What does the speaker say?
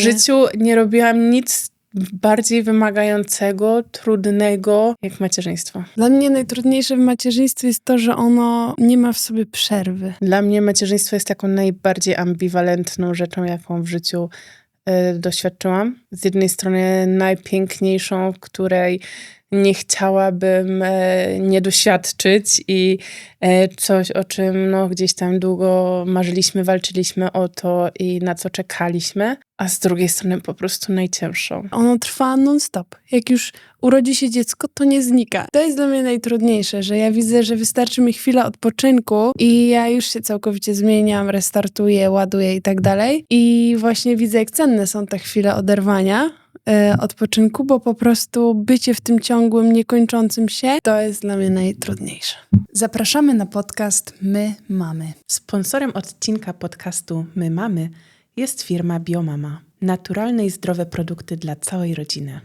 W życiu nie robiłam nic bardziej wymagającego, trudnego jak macierzyństwo. Dla mnie najtrudniejsze w macierzyństwie jest to, że ono nie ma w sobie przerwy. Dla mnie macierzyństwo jest taką najbardziej ambiwalentną rzeczą, jaką w życiu e, doświadczyłam. Z jednej strony najpiękniejszą, której nie chciałabym e, nie doświadczyć i e, coś, o czym no, gdzieś tam długo marzyliśmy, walczyliśmy o to i na co czekaliśmy, a z drugiej strony po prostu najcięższą. Ono trwa non-stop. Jak już urodzi się dziecko, to nie znika. To jest dla mnie najtrudniejsze, że ja widzę, że wystarczy mi chwila odpoczynku i ja już się całkowicie zmieniam, restartuję, ładuję i tak dalej. I właśnie widzę, jak cenne są te chwile oderwania, odpoczynku, bo po prostu bycie w tym ciągłym, niekończącym się, to jest dla mnie najtrudniejsze. Zapraszamy na podcast My Mamy. Sponsorem odcinka podcastu My Mamy jest firma Biomama. Naturalne i zdrowe produkty dla całej rodziny.